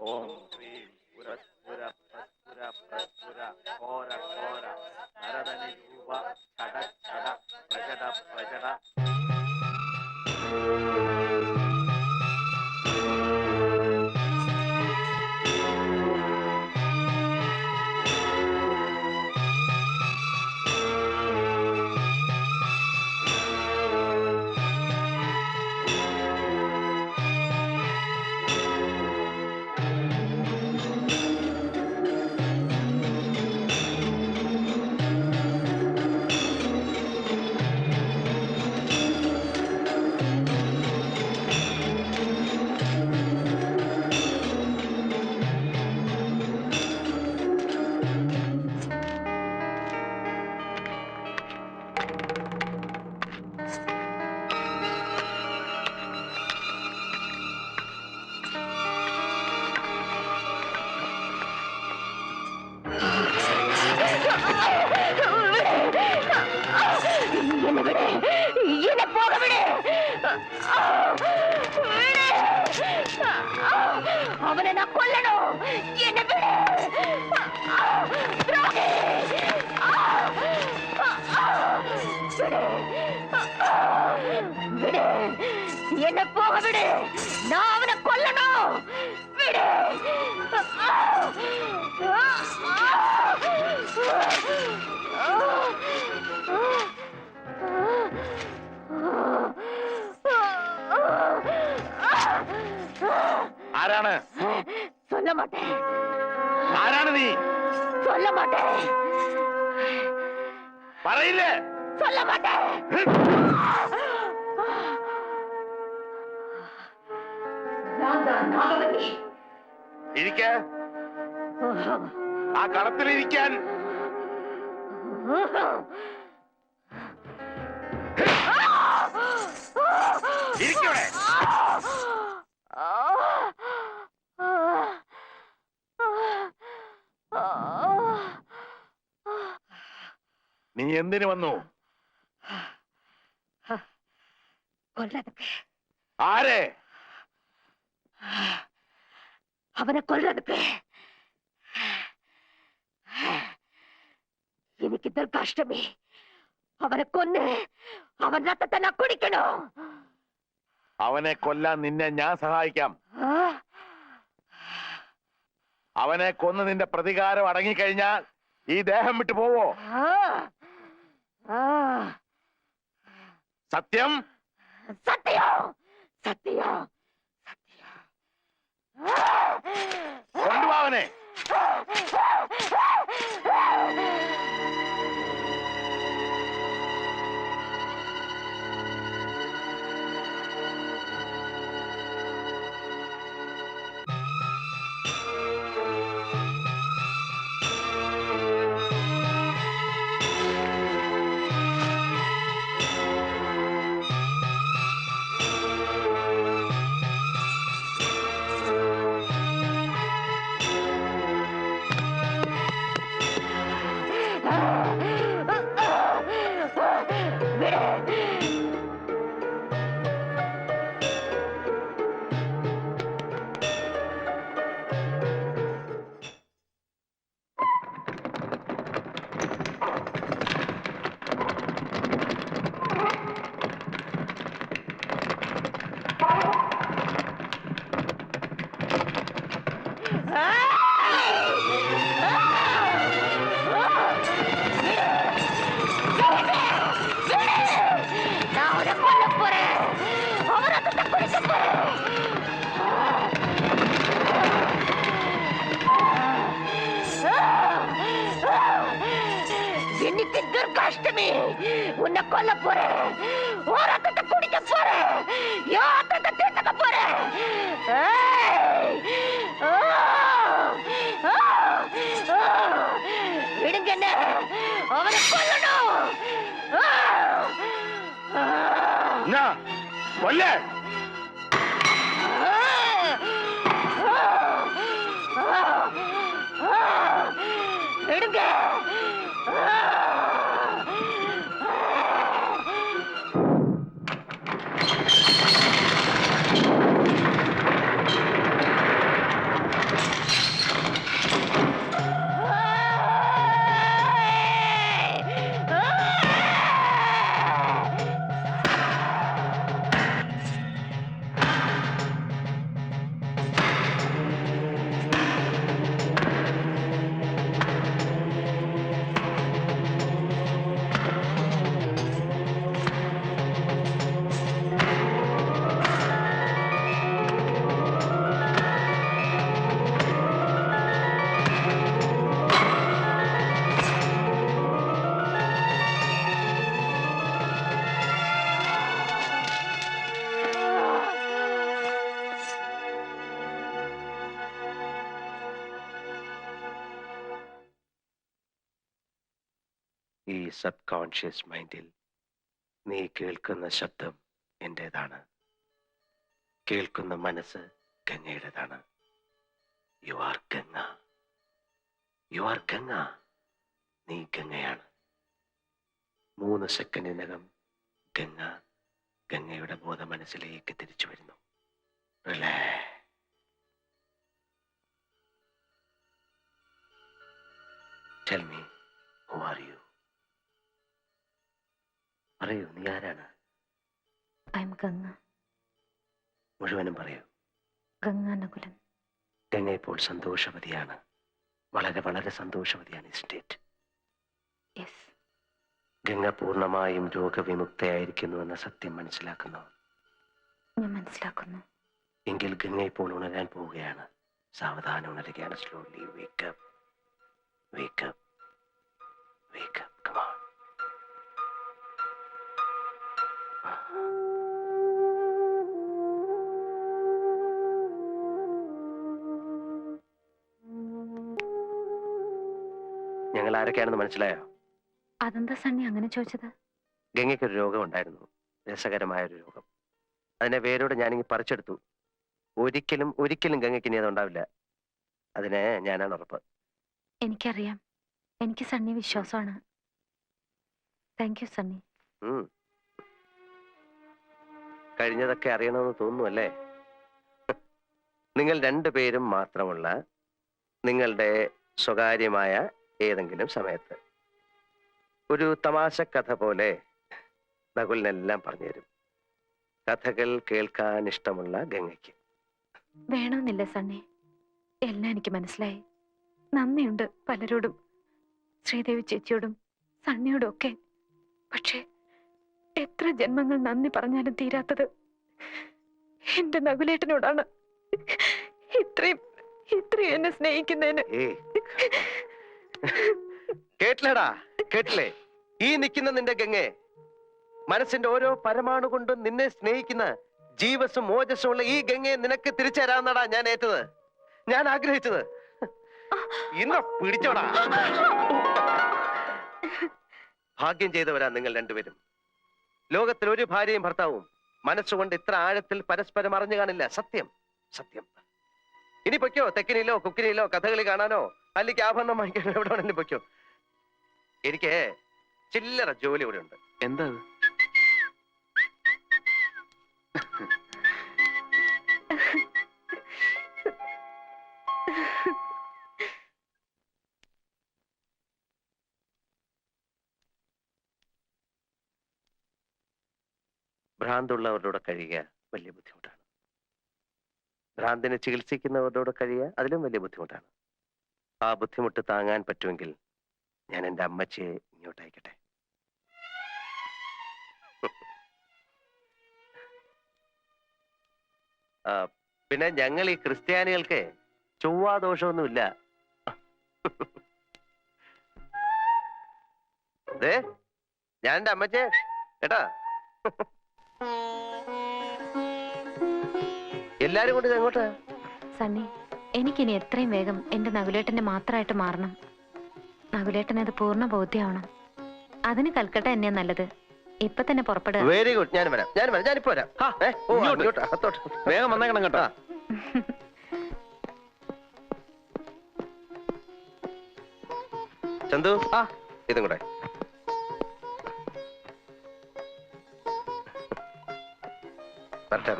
ഓം அவனை நான் கொல்லணும். என்ன விடு. துரோகி. என்ன போக விடு. நான் அவனை கொல்லணும். விடு. ആരാണ് சொல்ல மாட்டேன் ആരാണ് നീ சொல்ல மாட்டேன் പറയില്ലേ சொல்ல மாட்டேன் நான் தான் நாகவல்லி ഇരിക്ക ആ കളത്തിലിരിക്കാൻ ഇരിക്കവിടെ നീ എന്തിനു വന്നു? ആരെ? അവനെ കൊല്ലതൊക്കെ എനിക്കിത്ര കഷ്ടമേ. അവനെ കൊന്ന് അവൻ തന്നെ കുടിക്കണോ അവനെ കൊല്ലാൻ നിന്നെ ഞാൻ സഹായിക്കാം. അവനെ കൊന്ന് നിന്റെ പ്രതികാരം അടങ്ങിക്കഴിഞ്ഞാൽ ഈ ദേഹം വിട്ടു പോവോ? സത്യം? സത്യോ സത്യോ സത്യോ. കൊണ്ടുപോവനെ சாமி உன்னை கொல்ல போறேன். ஓ ரத்தத்தை குடிக்க போறேன். யோ ரத்தத்தை தீர்த்துக்க போறேன். விடுங்க என்ன? அவனை கொல்லணும். கொல்ல. விடுங்க. ഈ സബ് കോൺഷ്യസ് മൈൻഡിൽ നീ കേൾക്കുന്ന ശബ്ദം എന്റെതാണ് കേൾക്കുന്ന മനസ്സ് ഗംഗയുടേതാണ്. You are Ganga. You are Ganga. നീ ഗംഗയാണ്. മൂന്ന് സെക്കൻഡിനകം ഗംഗ ഗംഗയുടെ ബോധ മനസ്സിലേക്ക് തിരിച്ചു വരുന്നു. Tell tell me are you പറയൂ നീ ആരാണ്? I am Ganga. മുഴുവനും പറയൂ. ഗംഗാനകുലൻ. ഗംഗ ഇപ്പോൾ സന്തോഷവതിയാണ്. വളരെ വളരെ സന്തോഷവതിയാണ് ഈ സ്റ്റേറ്റ് യെസ് ഗംഗ പൂർണമായും രോഗവിമുക്തയായിരിക്കുന്നു എന്ന സത്യം മനസ്സിലാക്കുന്നു. ഞാൻ മനസ്സിലാക്കുന്നു. എങ്കിൽ ഗംഗ ഇപ്പോൾ ഉണരാൻ പോവുകയാണ്. സാവധാനം ഉണരുകയാണ്. Slowly wake up wake up wake up come on ഞങ്ങൾ ആരൊക്കെയാണെന്ന് മനസ്സിലായോ? അതെന്താ സണ്ണി അങ്ങനെ ചോദിച്ചത്? ഗംഗയ്ക്കൊരു രോഗം ഉണ്ടായിരുന്നു രസകരമായ ഒരു രോഗം. അതിനെ വേരോട് ഞാനിങ്ങി പറിച്ചെടുത്തു. ഒരിക്കലും ഒരിക്കലും ഗംഗയ്ക്ക് ഇനി അതുണ്ടാവില്ല. അതിന് ഞാനാണ് ഉറപ്പ്. എനിക്കറിയാം. എനിക്ക് സണ്ണി വിശ്വാസമാണ്. Thank you Sunny. ഉം. കഴിഞ്ഞതൊക്കെ അറിയണമെന്ന് തോന്നുന്നു അല്ലേ നിങ്ങൾ രണ്ടുപേരും മാത്രമുള്ള നിങ്ങളുടെ സ്വകാര്യമായ ഏതെങ്കിലും സമയത്ത് ഒരു തമാശ കഥ പോലെ നകുലിനെല്ലാം പറഞ്ഞുതരും. കഥകൾ കേൾക്കാൻ ഇഷ്ടമുള്ള ഗംഗയ്ക്ക്. വേണമെന്നില്ല സണ്ണി. എല്ലാം എനിക്ക് മനസ്സിലായി. നന്ദിയുണ്ട് പലരോടും. ശ്രീദേവി ചേച്ചിയോടും സണ്ണിയോടും ഒക്കെ. പക്ഷേ എത്ര ജന്മങ്ങൾ നന്ദി പറഞ്ഞാലും തീരാത്തത്. എന്റെ നകുലേട്ടനോടാണ്. ഇത്രയും ഇത്രയും എന്നെ സ്നേഹിക്കുന്നതിന്. കേട്ടില്ലടാ കേട്ടില്ലേ? ഈ നിൽക്കുന്ന നിന്റെ ഗംഗെ മനസ്സിന്റെ ഓരോ പരമാണു കൊണ്ടും നിന്നെ സ്നേഹിക്കുന്ന ജീവസും ഓജസ്സും ഉള്ള ഈ ഗംഗയെ നിനക്ക് തിരിച്ചു തരാമെന്നാടാ ഞാൻ ഏറ്റത്. ഞാൻ ആഗ്രഹിച്ചത്. ഇന്ന പിടിച്ചോടാ. ഭാഗ്യം ചെയ്തവരാ നിങ്ങൾ രണ്ടുപേരും. ലോകത്തിൽ ഒരു ഭാര്യയും ഭർത്താവും മനസ്സുകൊണ്ട് ഇത്ര ആഴത്തിൽ പരസ്പരം അറിഞ്ഞു കാണില്ല. സത്യം. സത്യം. ഇനി പൊയ്ക്കോ? തെക്കിനിയിലോ കുക്കിനിയിലോ കഥകളി കാണാനോ? അല്ലെങ്കിൽ ആഭരണം വാങ്ങിക്കാനോ? എവിടെ വേണമെങ്കിലും പൊയ്ക്കോ? എനിക്ക് ചില്ലറ ജോലി ഇവിടെ ഉണ്ട്. എന്താ ഭ്രാന്തുള്ളവരുടെ കഴിയുക വലിയ ബുദ്ധിമുട്ടാണ്. ഭ്രാന്തിനെ ചികിത്സിക്കുന്നവരുടെ കഴിയുക അതിലും വലിയ ബുദ്ധിമുട്ടാണ്. ആ ബുദ്ധിമുട്ട് താങ്ങാൻ പറ്റുമെങ്കിൽ ഞാൻ എന്റെ അമ്മച്ചിയെ ഇങ്ങോട്ട് അയക്കട്ടെ. ആ, പിന്നെ ഞങ്ങൾ ഈ ക്രിസ്ത്യാനികൾക്ക് ചൊവ്വാ ദോഷമൊന്നുമില്ല ദേ ഞാൻ എന്റെ അമ്മച്ചേ കേട്ടാ? എല്ലാരും കൂടി എങ്ങോട്ടാ? സണ്ണി എനിക്കിനി എത്രയും വേഗം എന്റെ നകുലേട്ടന്റെ മാത്രമായിട്ട് മാറണം. നകുലേട്ടന് അത് പൂർണ ബോധ്യമാവണം. അതിന് കൽക്കട്ട തന്നെയാ നല്ലത്. ഇപ്പൊ തന്നെ പുറപ്പെടുക. വെരി ഗുഡ് ഞാൻ വരാം. ഞാൻ വരാം. ഞാനിപ്പോ വരാം. ആ, ഏ, ഓ, ഇങ്ങോട്ട്. അങ്ങോട്ട്, അകത്തോട്ട്. വേഗം വന്നേക്കണം കേട്ടോ. ചന്തു? ആ. ഇതും കൂടെ. വരട്ടെ.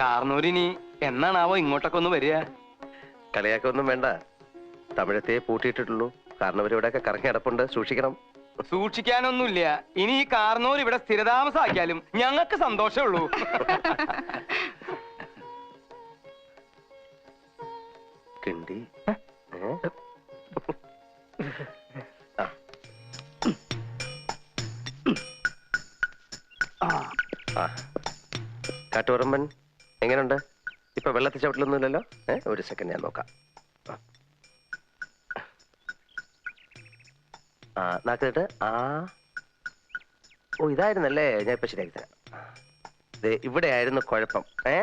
കാർന്നൂരിനി എന്നാണാവോ ഇങ്ങോട്ടൊക്കെ ഒന്ന് വരിക? കളിയാക്കൊന്നും വേണ്ട. തമിഴത്തെ പൂട്ടിയിട്ടിട്ടുള്ളൂ. കാരണം ഇവിടെയൊക്കെ കറങ്ങി അടപ്പുണ്ട് സൂക്ഷിക്കണം. സൂക്ഷിക്കാനൊന്നുമില്ല. ഇനി ഈ കാർന്നൂർ ഇവിടെ സ്ഥിരതാമസാക്കിയാലും ഞങ്ങൾക്ക് സന്തോഷമേ ഉള്ളൂ കിണ്ടി? ആ. ആ. കാട്ടുപറമ്പൻ എങ്ങനെയുണ്ട് ഇപ്പൊ വെള്ളത്തിൽ ചവിട്ടിലൊന്നുമില്ലല്ലോ? ഏ ഒരു സെക്കൻഡ് ഞാൻ നോക്കാം. ആ. നാക്കിട്ട് ആ. ഓ ഇതായിരുന്നല്ലേ? ഞാൻ ഇപ്പൊ ശരിയാക്കി തരാം. ഇവിടെ ഇവിടെയായിരുന്നു കുഴപ്പം. ഏ?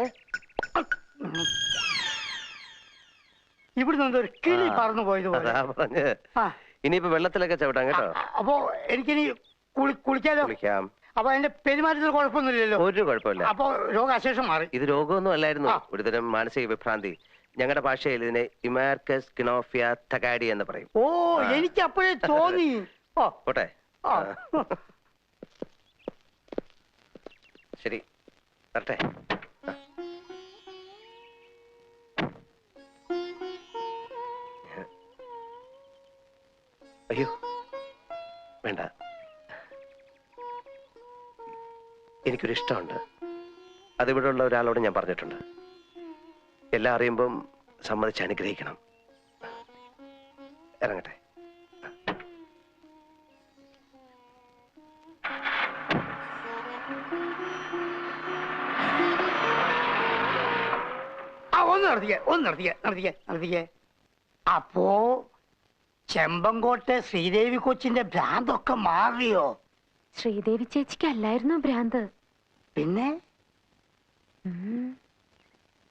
ഇവിടുന്ന് ഒരു കിളി ആ. പറന്നു പോയത് പോലെ. അതാ പറഞ്ഞ് ആ. ഇനിയിപ്പോ വെള്ളത്തിലൊക്കെ ചവിട്ടാം കേട്ടോ. അപ്പോ എനിക്കിനി കുളി കുളിക്കാം. അപ്പൊ അതിന്റെ പെരുമാറ്റത്തിൽ കുഴപ്പമൊന്നുമില്ലല്ലോ. ഒരു കുഴപ്പമില്ല. അപ്പൊ രോഗാശേഷം മാറി. ഇത് രോഗമൊന്നും അല്ലായിരുന്നു. ആ. ഒരുതരം മാനസിക വിഭ്രാന്തി. ഞങ്ങളുടെ ഭാഷയിൽ ഇതിനെ ഇമാർക്കസ് കിനോഫിയ തകാഡി എന്ന് പറയും. ഓ എനിക്ക് അപ്പോഴേ തോന്നി. ഓ പോട്ടെ. ആ. ആ. ശരി. വരട്ടെ. അയ്യോ. വേണ്ട. എനിക്കൊരു ഇഷ്ടമുണ്ട്. അതിവിടെ ഉള്ള ഒരാളോട് ഞാൻ പറഞ്ഞിട്ടുണ്ട്. എല്ലാം അറിയുമ്പം സമ്മതിച്ച് അനുഗ്രഹിക്കണം. ഇറങ്ങട്ടെ. ആ ഒന്ന് നടത്തിക്കേ ഒന്ന് നടത്തിക്കേ നടത്തിക്കേ നടത്തിക്കേ. അപ്പോ ചെമ്പങ്കോട്ടെ ശ്രീദേവി കൊച്ചിന്റെ ഭ്രാന്തൊക്കെ മാറിയോ? ശ്രീദേവി ചേച്ചിക്ക് അല്ലായിരുന്നു ഭ്രാന്ത്? പിന്നെ.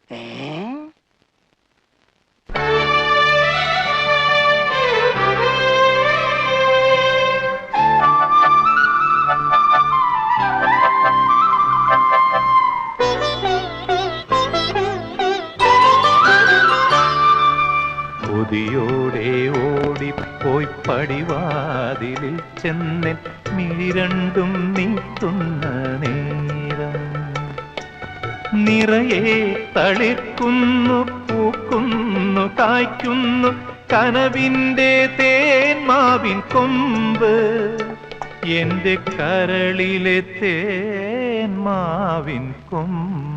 ഏ? കൊതിയോടെ ഓടിപ്പോയി പടിവാതിലിൽ ചെന്നൻ മിഴി രണ്ടും നീ നിറയെ തളിർക്കുന്നു പൂക്കുന്നു കായ്ക്കുന്നു. കനവിന്റെ തേന്മാവിൻ കൊമ്പ്. എന്റെ കരളിലെ തേന്മാവിൻ കൊമ്പ്.